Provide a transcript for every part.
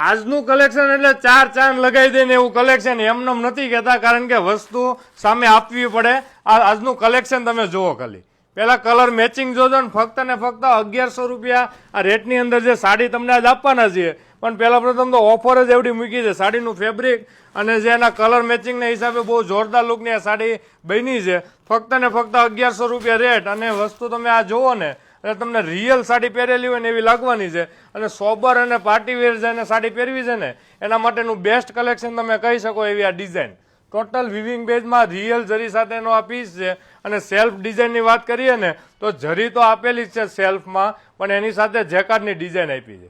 આજનું કલેક્શન એટલે ચાર ચાંદ લગાવી દે ને એવું કલેક્શન એમનેમ નથી કહેતા, કારણ કે વસ્તુ સામે આપવી પડે. આ આજનું કલેક્શન તમે જુઓ ખાલી. પેલા કલર મેચિંગ જોજો ને ફક્ત ને ફક્ત અગિયારસો રૂપિયા. આ રેટની અંદર જે સાડી તમને આજ આપવાના છીએ. પણ પહેલાં પ્રથમ તો ઓફર જ એવડી મૂકી છે, સાડીનું ફેબ્રિક અને જે એના કલર મેચિંગના હિસાબે બહુ જોરદાર લુકની આ સાડી બની છે. ફક્ત ને ફક્ત અગિયારસો રૂપિયા રેટ અને વસ્તુ તમે આ જુઓ ને એટલે તમને રિયલ સાડી પહેરેલી હોય ને એવી લાગવાની છે. અને સોબર અને પાર્ટી વેર જેને સાડી પહેરવી છે ને, એના માટેનું બેસ્ટ કલેક્શન તમે કહી શકો એવી આ ડિઝાઇન ટોટલ વિવિંગ બેઝમાં રિયલ જરી સાથેનો આ પીસ છે. અને સેલ્ફ ડિઝાઇનની વાત કરીએ ને, તો જરી તો આપેલી જ છે સેલ્ફમાં પણ એની સાથે જેકાર્ડની ડિઝાઇન આપી છે.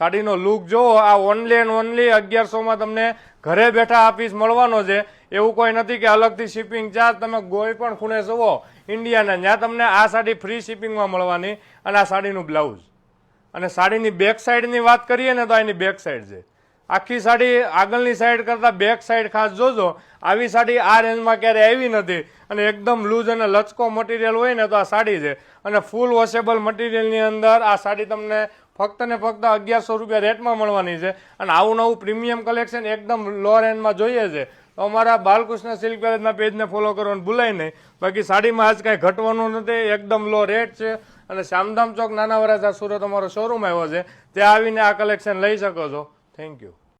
સાડીનો લુક જોવો આ ઓનલી એન્ડ ઓનલી અગિયારસોમાં તમને ઘરે બેઠા આ મળવાનો છે. એવું કોઈ નથી કે અલગથી શિપિંગ ચાર્જ તમે કોઈ પણ ખૂણે જુઓ ઇન્ડિયાના ત્યાં તમને આ સાડી ફ્રી શિપિંગમાં મળવાની અને આ સાડીનું બ્લાઉઝ અને સાડીની બેક સાઈડની વાત કરીએ ને તો એની બેક સાઈડ છે. આખી સાડી આગળની સાઈડ કરતાં બેક સાઈડ ખાસ જોજો. આવી સાડી આ રેન્જમાં ક્યારે આવી નથી. અને એકદમ લૂઝ અને લચકો મટીરિયલ હોય ને તો આ સાડી છે. અને ફૂલ વોશેબલ મટીરિયલની અંદર આ સાડી તમને ફક્ત ને ફક્ત અગિયારસો રૂપિયા રેટમાં મળવાની છે. અને આવું નવું પ્રીમિયમ કલેક્શન એકદમ લો રેન્જમાં જોઈએ છે. તો અમારા બાલકૃષ્ણ સિલ્ક પેલેસના પેજને ફોલો કરવાનું ભૂલાય નહીં. બાકી સાડીમાં આજ કાંઈ ઘટવાનું નથી. એકદમ લો રેટ છે. અને શામધામ ચોક નાના વરાછા સુરત અમારો શોરૂમ આવ્યો છે. ત્યાં આવીને આ કલેક્શન લઈ શકો છો. Thank you